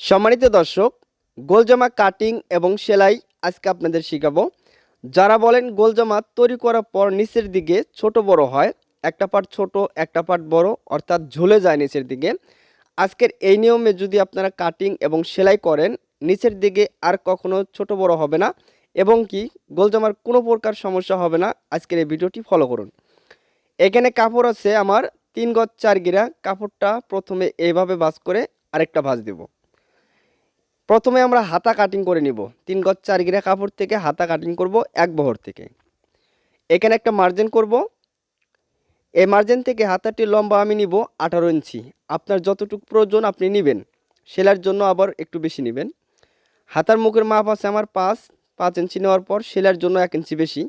সম্মানিত দর্শক, গোলজামা কাটিং এবং সেলাই আজকে আপনাদের শেখাবো। যারা বলেন গোলজামা তৈরি করার পর নিচের দিকে ছোট বড় হয়, একটা পার্ট ছোট, একটা পার্ট বড়, অর্থাৎ ঝুলে যায় নিচের দিকে। আজকের এই নিয়মে যদি আপনারা কাটিং এবং সেলাই করেন, নিচের দিকে আর কখনো ছোট বড় হবে না এবং কি গোলজামার কোনো প্রকার সমস্যা হবে না। আজকের এই ভিডিওটি ফলো করুন। এখানে কাপড় আছে আমার তিন গজ চার গিরা। কাপড়টা প্রথমে এইভাবে ভাঁজ করে আরেকটা ভাঁজ দেব। প্রথমে আমরা হাতা কাটিং করে নিব। তিন গজ চার গিরা কাপড় থেকে হাতা কাটিং করব এক বহর থেকে। এখানে একটা মার্জিন করব। এই মার্জিন থেকে হাতাটির লম্বা আমি নিব আঠারো ইঞ্চি। আপনার যতটুকু প্রয়োজন আপনি নেবেন। সেলার জন্য আবার একটু বেশি নেবেন। হাতার মুখের মাপ আছে আমার পাঁচ। পাঁচ ইঞ্চি নেওয়ার পর সেলার জন্য এক ইঞ্চি বেশি।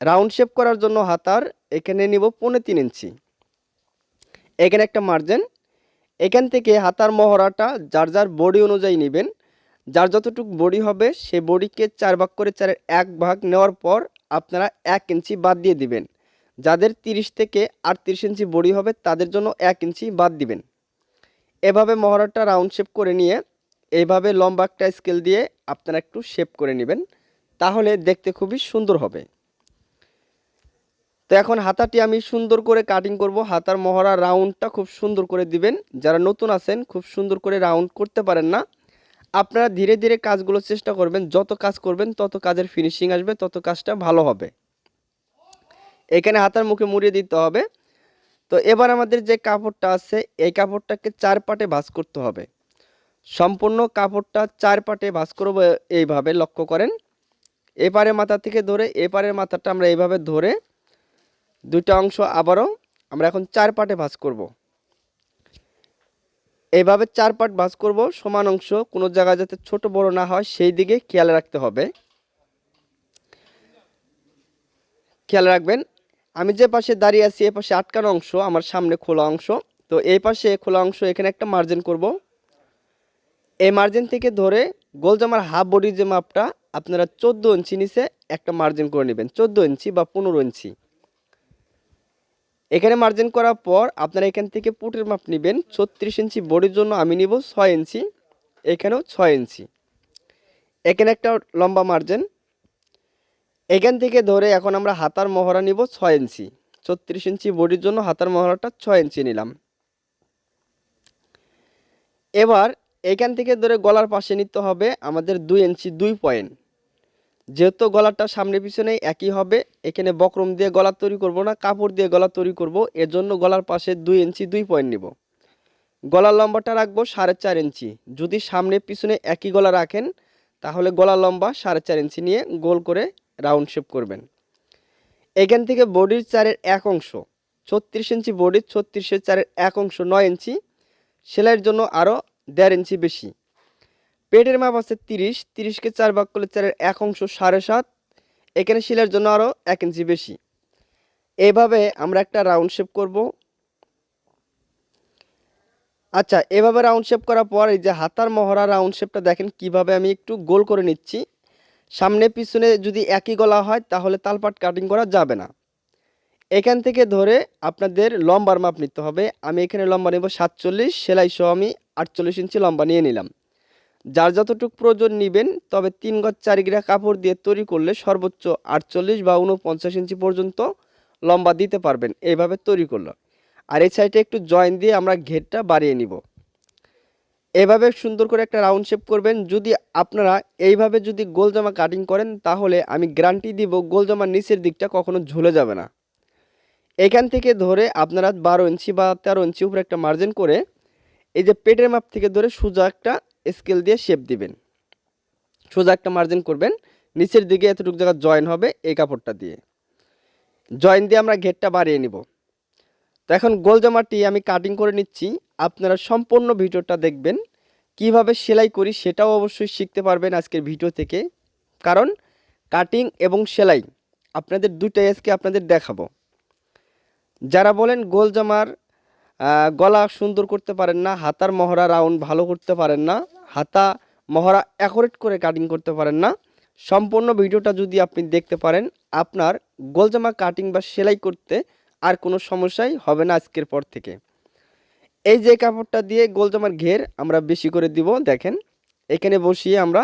রাউন্ড শেপ করার জন্য হাতার এখানে নিব পৌনে তিন ইঞ্চি। এখানে একটা মার্জিন এখান থেকে হাতার মহড়াটা যার যার বডি অনুযায়ী নেবেন। যার যতটুকু বডি হবে, সে বডিকে চার ভাগ করে চারের এক ভাগ নেওয়ার পর আপনারা এক ইঞ্চি বাদ দিয়ে দিবেন। যাদের তিরিশ থেকে আটত্রিশ ইঞ্চি বডি হবে, তাদের জন্য এক ইঞ্চি বাদ দিবেন। এভাবে মহড়াটা রাউন্ড শেপ করে নিয়ে, এইভাবে লম্বা একটা স্কেল দিয়ে আপনারা একটু শেপ করে নেবেন। তাহলে দেখতে খুবই সুন্দর হবে। তো এখন হাতাটি আমি সুন্দর করে কাটিং করব। হাতার মহড়া রাউন্ডটা খুব সুন্দর করে দিবেন। যারা নতুন আছেন, খুব সুন্দর করে রাউন্ড করতে পারেন না। আপনারা ধীরে ধীরে কাজগুলো চেষ্টা করবেন। যত কাজ করবেন, তত কাজের ফিনিশিং আসবে, তত কাজটা ভালো হবে। এখানে হাতার মুখে মুড়িয়ে দিতে হবে। তো এবার আমাদের যে কাপড়টা আছে, এই কাপড়টাকে চার পাটে ভাঁজ করতে হবে। সম্পূর্ণ কাপড়টা চার পাটে ভাঁজ করব এইভাবে, লক্ষ্য করেন। এপারের মাথা থেকে ধরে, এপারের মাথাটা আমরা এইভাবে ধরে দুইটা অংশ আবারও আমরা এখন চার পার্টে ভাঁজ করব। এইভাবে চার পার্ট ভাঁজ করব, সমান অংশ, কোনো জায়গায় যাতে ছোট বড় না হয়, সেই দিকে খেয়াল রাখতে হবে। খেয়াল রাখবেন, আমি যে পাশে দাঁড়িয়ে আছি, এ পাশে আটকানো অংশ, আমার সামনে খোলা অংশ। তো এই পাশে খোলা অংশ, এখানে একটা মার্জিন করব। এই মার্জিন থেকে ধরে গোল জামার হাফ বডির যে মাপটা, আপনারা চোদ্দ ইঞ্চি নিচে একটা মার্জিন করে নেবেন। চোদ্দ ইঞ্চি বা পনেরো ইঞ্চি। এখানে মার্জিন করার পর আপনারা এখান থেকে পুটের মাপ নেবেন। ছত্রিশ ইঞ্চি বডির জন্য আমি নিব ছয় ইঞ্চি, এখানেও ছয় ইঞ্চি। এখানে একটা লম্বা মার্জিন এখান থেকে ধরে এখন আমরা হাতার মহড়া নিব ছয় ইঞ্চি। ছত্রিশ ইঞ্চি বডির জন্য হাতার মহড়াটা ছয় ইঞ্চি নিলাম। এবার এখান থেকে ধরে গলার পাশে নিতে হবে আমাদের দুই ইঞ্চি দুই পয়েন্ট যেহেতু গলাটা সামনে পিছনে একই হবে, এখানে বক্রম দিয়ে গলা তৈরি করব না, কাপড় দিয়ে গলা তৈরি করব। এর জন্য গলার পাশে দুই ইঞ্চি, দুই পয়েন্ট নিব। গলার লম্বাটা রাখব সাড়ে চার ইঞ্চি। যদি সামনে পিছনে একই গলা রাখেন, তাহলে গলা লম্বা সাড়ে চার ইঞ্চি নিয়ে গোল করে রাউন্ড শেপ করবেন। এখান থেকে বডির চারের এক অংশ, ছত্রিশ ইঞ্চি বডির ছত্রিশের চারের এক অংশ নয় ইঞ্চি, সেলাইয়ের জন্য আরও দেড় ইঞ্চি বেশি। পেটের মাপ আছে তিরিশ, তিরিশকে চার ভাগ করলে চারের এক অংশ সাড়ে সাত। এখানে শিলের জন্য আরও এক ইঞ্চি বেশি। এভাবে আমরা একটা রাউন্ড শেপ করব। আচ্ছা এভাবে রাউন্ড শেপ করার পর এই যে হাতার মহড়া রাউন্ড শেপটা দেখেন কীভাবে আমি একটু গোল করে নিচ্ছি। সামনে পিছনে যদি একই গলা হয় তাহলে তালপাট কাটিং করা যাবে না। এখান থেকে ধরে আপনাদের লম্বার মাপ নিতে হবে। আমি এখানে লম্বা নেব সাতচল্লিশ সেলাই সহ আমি আটচল্লিশ ইঞ্চি লম্বা নিয়ে নিলাম। যার যতটুকু প্রয়োজন নেবেন, তবে তিন গজ চার গিরা কাপড় দিয়ে তৈরি করলে সর্বোচ্চ আটচল্লিশ বা উনপঞ্চাশ ইঞ্চি পর্যন্ত লম্বা দিতে পারবেন এইভাবে তৈরি করল। আর এই সাইডে একটু জয়েন দিয়ে আমরা ঘেরটা বাড়িয়ে নিব। এভাবে সুন্দর করে একটা রাউন্ড শেপ করবেন। যদি আপনারা এইভাবে যদি গোল জামা কাটিং করেন, তাহলে আমি গ্যারান্টি দিব গোল জামার নিচের দিকটা কখনো ঝুলে যাবে না। এখান থেকে ধরে আপনারা বারো ইঞ্চি বা তেরো ইঞ্চি উপরে একটা মার্জিন করে এই যে পেটের মাপ থেকে ধরে সোজা একটা স্কেল দিয়ে শেপ দিবেন। সোজা একটা মার্জিন করবেন, নিচের দিকে এতটুকু জায়গা জয়েন হবে এই কাপড়টা দিয়ে। জয়েন দিয়ে আমরা ঘেরটা বাড়িয়ে নিব। তো এখন গোল জামাটি আমি কাটিং করে নিচ্ছি। আপনারা সম্পূর্ণ ভিডিওটা দেখবেন। কীভাবে সেলাই করি সেটাও অবশ্যই শিখতে পারবেন আজকের ভিডিও থেকে। কারণ কাটিং এবং সেলাই, আপনাদের দুটাই আজকে আপনাদের দেখাবো। যারা বলেন গোল জামার গলা সুন্দর করতে পারেন না, হাতার মহড়া রাউন্ড ভালো করতে পারেন না, হাতা মহড়া অ্যাকোরেট করে কাটিং করতে পারেন না। সম্পূর্ণ ভিডিওটা যদি আপনি দেখতে পারেন, আপনার গোলজামা কাটিং বা সেলাই করতে আর কোনো সমস্যাই হবে না আজকের পর থেকে। এই যে কাপড়টা দিয়ে গোল জামার ঘের আমরা বেশি করে দিব, দেখেন, এখানে বসিয়ে আমরা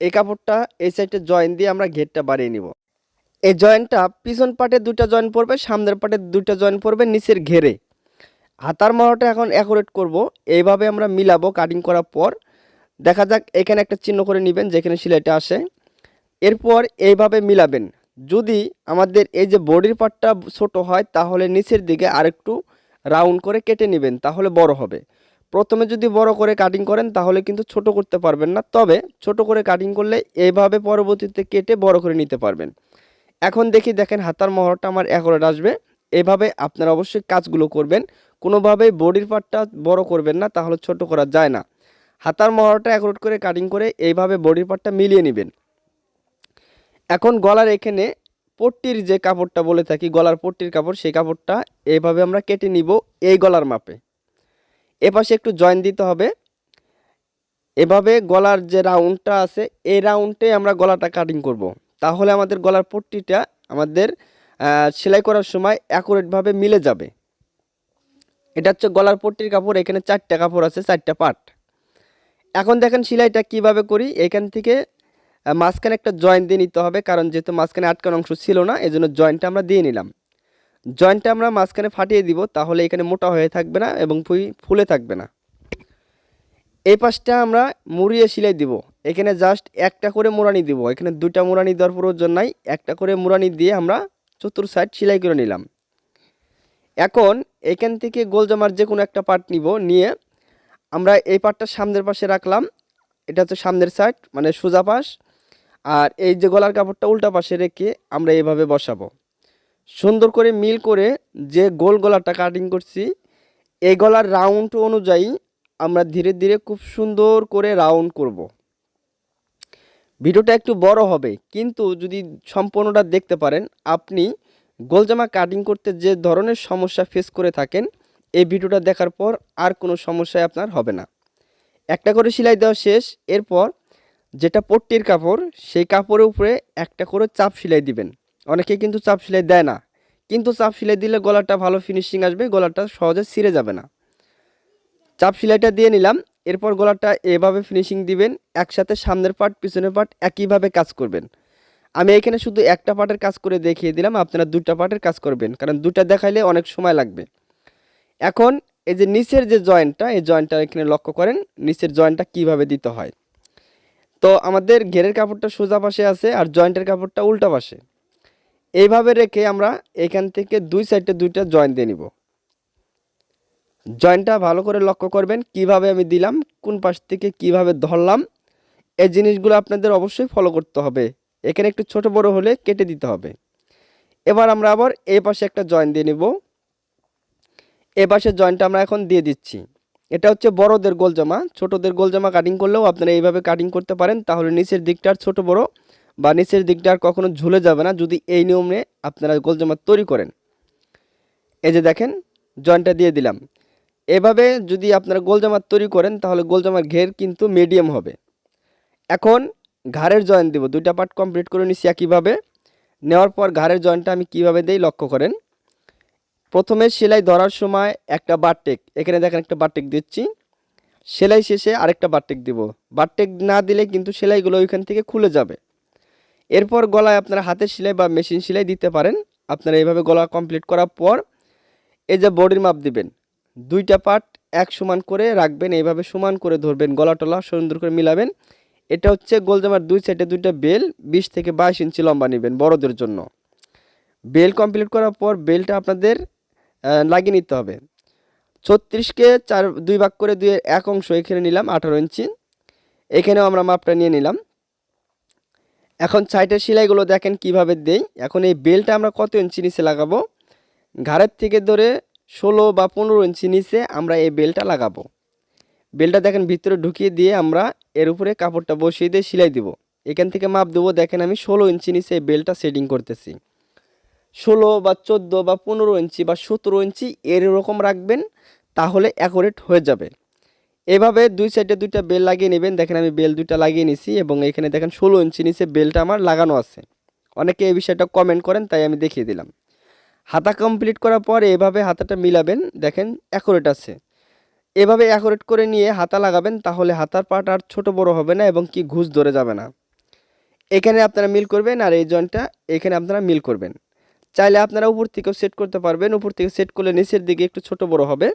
এই কাপড়টা এই সাইডে জয়েন দিয়ে আমরা ঘেরটা বাড়িয়ে নিব। এই জয়েন্টটা পিছন পাটে দুটা জয়েন পড়বে, সামনের পাটে দুটা জয়েন পড়বে, নিচের ঘেরে। হাতার মহড়াটা এখন অ্যাকুরেট করব। এইভাবে আমরা মিলাবো কাটিং করার পর। দেখা যাক, এখানে একটা চিহ্ন করে নেবেন যেখানে সেলাইটা আসে। এরপর এইভাবে মিলাবেন। যদি আমাদের এই যে বডির পার্টটা ছোট হয়, তাহলে নিচের দিকে আরেকটু রাউন্ড করে কেটে নেবেন, তাহলে বড় হবে। প্রথমে যদি বড় করে কাটিং করেন, তাহলে কিন্তু ছোট করতে পারবেন না। তবে ছোট করে কাটিং করলে এইভাবে পরবর্তীতে কেটে বড় করে নিতে পারবেন। এখন দেখি, দেখেন হাতার মহরটা আমার অ্যাকুরেট আসবে। এভাবে আপনারা অবশ্যই কাজগুলো করবেন। কোনোভাবেই বডির পার্টটা বড় করবেন না, তাহলে ছোট করা যায় না। হাতার মহড়াটা অ্যাকুরেট করে কাটিং করে এইভাবে বডির পার্টটা মিলিয়ে নেবেন। এখন গলার এখানে পট্টির যে কাপড়টা বলে থাকি, গলার পট্টির কাপড়, সেই কাপড়টা এইভাবে আমরা কেটে নিব এই গলার মাপে। এপাশে একটু জয়েন দিতে হবে। এভাবে গলার যে রাউন্ডটা আছে, এই রাউন্ডে আমরা গলাটা কাটিং করব। তাহলে আমাদের গলার পট্টিটা আমাদের সেলাই করার সময় অ্যাকুরেটভাবে মিলে যাবে। এটা হচ্ছে গলার পট্টির কাপড়, এখানে চারটা কাপড় আছে, চারটা পার্ট এখন দেখেন সেলাইটা কীভাবে করি, এখান থেকে মাঝখানে একটা জয়েন্ট দিয়ে নিতে হবে, কারণ যেহেতু মাঝখানে আটকানো অংশ ছিল না এই জন্য জয়েন্টটা আমরা দিয়ে নিলাম। জয়েন্টটা আমরা মাঝখানে ফাটিয়ে দিব, তাহলে এখানে মোটা হয়ে থাকবে না এবং ফুলে থাকবে না। এই পাশটা আমরা মুড়িয়ে সেলাই দিব। এখানে জাস্ট একটা করে মুরানি দিব। এখানে দুটা মুরানি দেওয়ার প্রয়োজন নাই, একটা করে মুরানি দিয়ে আমরা চতুর সাইড সেলাই করে নিলাম। এখন এখান থেকে গোল জামার যে কোনো একটা পার্ট নিব, নিয়ে আমরা এই পার্টটা সামনের পাশে রাখলাম। এটা হচ্ছে সামনের সাইড মানে সোজা পাশ। আর এই যে গলার কাপড়টা উল্টা পাশে রেখে আমরা এইভাবে বসাবো। সুন্দর করে মিল করে যে গোল গলাটা কাটিং করছি, এই গলার রাউন্ড অনুযায়ী আমরা ধীরে ধীরে খুব সুন্দর করে রাউন্ড করব। ভিডিওটা একটু বড় হবে, কিন্তু যদি সম্পূর্ণটা দেখতে পারেন, আপনি গোলজামা কাটিং করতে যে ধরনের সমস্যা ফেস করে থাকেন, এই ভিডিওটা দেখার পর আর কোনো সমস্যায় আপনার হবে না। একটা করে সেলাই দেওয়া শেষ, এরপর যেটা পট্টির কাপড়, সেই কাপড়ের উপরে একটা করে চাপ সেলাই দিবেন। অনেকে কিন্তু চাপ সেলাই দেয় না, কিন্তু চাপ সেলাই দিলে গলাটা ভালো ফিনিশিং আসবে, গলাটা সহজে ছিঁড়ে যাবে না। চাপ সেলাইটা দিয়ে নিলাম এরপর গলাটা এভাবে ফিনিশিং দিবেন, একসাথে সামনের পার্ট পিছনের পার্ট একইভাবে কাজ করবেন। আমি এখানে শুধু একটা পার্টের কাজ করে দেখিয়ে দিলাম, আপনারা দুটা পার্টের কাজ করবেন, কারণ দুটা দেখাইলে অনেক সময় লাগবে। এখন এই যে নিচের যে জয়েন্টটা, এই জয়েন্টটা এখানে লক্ষ্য করেন, নিচের জয়েন্টটা কীভাবে দিতে হয়। তো আমাদের ঘেরের কাপড়টা সোজা পাশে আছে আর জয়েন্টের কাপড়টা উল্টা পাশে। এইভাবে রেখে আমরা এখান থেকে দুই সাইডে দুইটা জয়েন্ট দিয়ে নিব। জয়েন্টটা ভালো করে লক্ষ্য করবেন, কীভাবে আমি দিলাম, কোন পাশ থেকে কীভাবে ধরলাম, এই জিনিসগুলো আপনাদের অবশ্যই ফলো করতে হবে। এখানে একটু ছোট বড় হলে কেটে দিতে হবে। এবার আমরা আবার এই পাশে একটা জয়েন্ট দিয়ে নিব। এ পাশে জয়েন্টটা আমরা এখন দিয়ে দিচ্ছি। এটা হচ্ছে বড়দের গোল জামা ছোটদের গোল জামা কাটিং করলেও আপনারা এইভাবে কাটিং করতে পারেন, তাহলে নিচের দিকটা আর ছোট বড় বা নিচের দিকটা আর কখনো ঝুলে যাবে না যদি এই নিয়মে আপনারা গোল জামা তৈরি করেন। এই যে দেখেন জয়েন্টটা দিয়ে দিলাম। এভাবে যদি আপনারা গোল জামা তৈরি করেন, তাহলে গোল জামার ঘের কিন্তু মিডিয়াম হবে। এখন ঘাড়ের জয়েন্ট দিব, দুইটা পার্ট কমপ্লিট করে নিচ্ছি একইভাবে। নেওয়ার পর ঘাড়ের জয়েন্টটা আমি কীভাবে দেই লক্ষ্য করেন। প্রথমে সেলাই ধরার সময় একটা বারটেক এখানে দেখেন একটা বারটেক দিচ্ছি। সেলাই শেষে আরেকটা বারটেক দিব। বারটেক না দিলে কিন্তু সেলাইগুলো ওইখান থেকে খুলে যাবে। এরপর গলায় আপনারা হাতের সেলাই বা মেশিন সেলাই দিতে পারেন। আপনারা এইভাবে গলা কমপ্লিট করার পর এই যে বডির মাপ দিবেন দুইটা পার্ট এক সমান করে রাখবেন, এইভাবে সমান করে ধরবেন গলা টলা সুন্দর করে মিলাবেন। এটা হচ্ছে গোলজামার দুই সাইডে দুইটা বেল, বিশ থেকে বাইশ ইঞ্চি লম্বা নেবেন বড়দের জন্য। বেল কমপ্লিট করার পর বেলটা আপনাদের লাগিয়ে নিতে হবে। ছত্রিশকে চার, দুই ভাগ করে দুই এক অংশ এখানে নিলাম, আঠারো ইঞ্চি। এখানেও আমরা মাপটা নিয়ে নিলাম। এখন সাইডের সেলাইগুলো দেখেন কীভাবে দেই। এখন এই বেলটা আমরা কত ইঞ্চি নিচে লাগাবো? ঘাড়ের থেকে ধরে ষোলো বা পনেরো ইঞ্চি নিচে আমরা এই বেলটা লাগাবো। বেলটা দেখেন ভিতরে ঢুকিয়ে দিয়ে আমরা এর উপরে কাপড়টা বসিয়ে দিয়ে সেলাই দিব। এখান থেকে মাপ দেবো, দেখেন আমি ষোলো ইঞ্চি নিচে এই বেলটা সেটিং করতেছি। ষোলো বা চোদ্দ বা পনেরো ইঞ্চি বা সতেরো ইঞ্চি এরকম রাখবেন, তাহলে অ্যাকোরেট হয়ে যাবে। এভাবে দুই সাইডে দুইটা বেল লাগিয়ে নেবেন। দেখেন আমি বেল দুইটা লাগিয়ে নিছি এবং এখানে দেখেন ষোলো ইঞ্চি নিচে বেলটা আমার লাগানো আছে। অনেকে এই বিষয়টা কমেন্ট করেন, তাই আমি দেখিয়ে দিলাম। হাতা কমপ্লিট করার পর এভাবে হাতাটা মিলাবেন, দেখেন অ্যাকোরেট আছে। এভাবে অ্যাকোরেট করে নিয়ে হাতা লাগাবেন, তাহলে হাতার পাট আর ছোট বড় হবে না এবং কি ঘুষ ধরে যাবে না। এখানে আপনারা মিল করবেন আর এই জয়েন্টটা এখানে আপনারা মিল করবেন। চাইলে আপনারা উপর থেকেও সেট করতে পারবেন, উপর থেকে সেট করলে নিচের দিকে একটু ছোট বড় হবে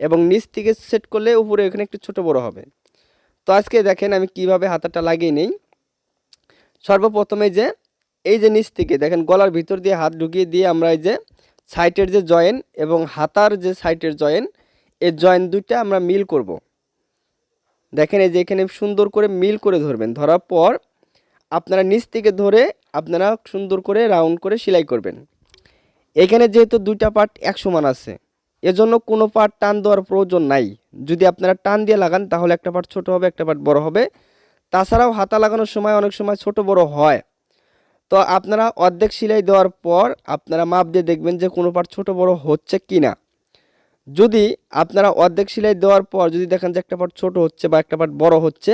এবং নিচ থেকে সেট করলে উপরে এখানে একটু ছোট বড় হবে। তো আজকে দেখেন আমি কীভাবে হাতাটা লাগিয়ে নেই। সর্বপ্রথমে যে, এই যে নিচ থেকে, দেখেন গলার ভিতর দিয়ে হাত ঢুকিয়ে দিয়ে আমরা এই যে সাইটের যে জয়েন এবং হাতার যে সাইটের জয়েন এই জয়েন দুইটা আমরা মিল করব। দেখেন এই যে এখানে সুন্দর করে মিল করে ধরবেন। ধরার পর আপনারা নিচ থেকে ধরে আপনারা সুন্দর করে রাউন্ড করে সেলাই করবেন। এখানে যেহেতু দুইটা পার্ট এক সমান আছে, এজন্য কোনো পার্ট টান দেওয়ার প্রয়োজন নাই। যদি আপনারা টান দিয়ে লাগান, তাহলে একটা পার্ট ছোট হবে, একটা পার্ট বড় হবে। তাছাড়াও হাতা লাগানোর সময় অনেক সময় ছোট বড় হয়। তো আপনারা অর্ধেক সেলাই দেওয়ার পর আপনারা মাপ দিয়ে দেখবেন যে কোনো পার্ট ছোট বড় হচ্ছে কি না যদি আপনারা অর্ধেক সেলাই দেওয়ার পর যদি দেখেন যে একটা পার্ট ছোট হচ্ছে বা একটা পার্ট বড় হচ্ছে,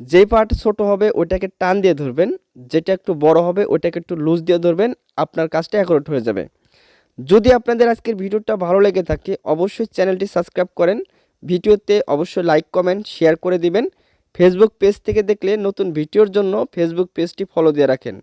যেই পার্ট ছোট হবে ওইটাকে টান দিয়ে ধরবেন, যেটা একটু বড় হবে ওইটাকে একটু লুজ দিয়ে ধরবেন, আপনার কাজটা অ্যাকুরেট হয়ে যাবে। যদি আপনাদের আজকের ভিডিওটা ভালো লেগে থাকে, অবশ্যই চ্যানেলটি সাবস্ক্রাইব করেন, ভিডিওতে অবশ্যই লাইক কমেন্ট শেয়ার করে দিবেন ফেসবুক পেজ থেকে দেখলে নতুন ভিডিওর জন্য ফেসবুক পেজটি ফলো দিয়ে রাখেন।